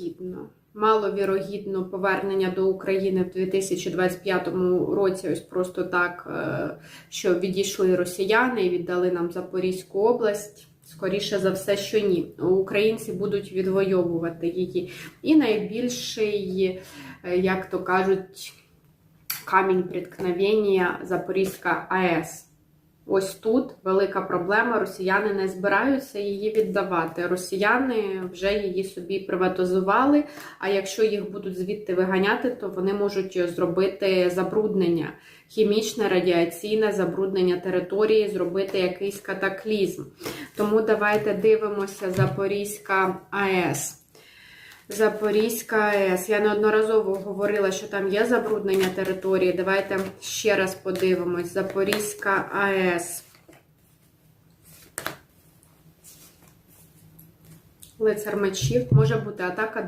Гідно. Маловірогідно повернення до України в 2025 році, ось просто так, е, що відійшли росіяни і віддали нам Запорізьку область. Скоріше за все, що ні. Українці будуть відвоювати її. І найбільший, е, як то кажуть, камінь преткновення Запорізька АЕС. Ось тут велика проблема. Росіяни не збираються її віддавати. Росіяни вже її собі приватизували. А якщо їх будуть звідти виганяти, то вони можуть зробити забруднення, хімічне, радіаційне забруднення території, зробити якийсь катаклізм. Тому давайте дивимося Запорізька АЕС. Запорізька АЕС. Я неодноразово говорила, що там є забруднення території. Давайте ще раз подивимось. Запорізька АЕС. Лицар мечів. Може бути атака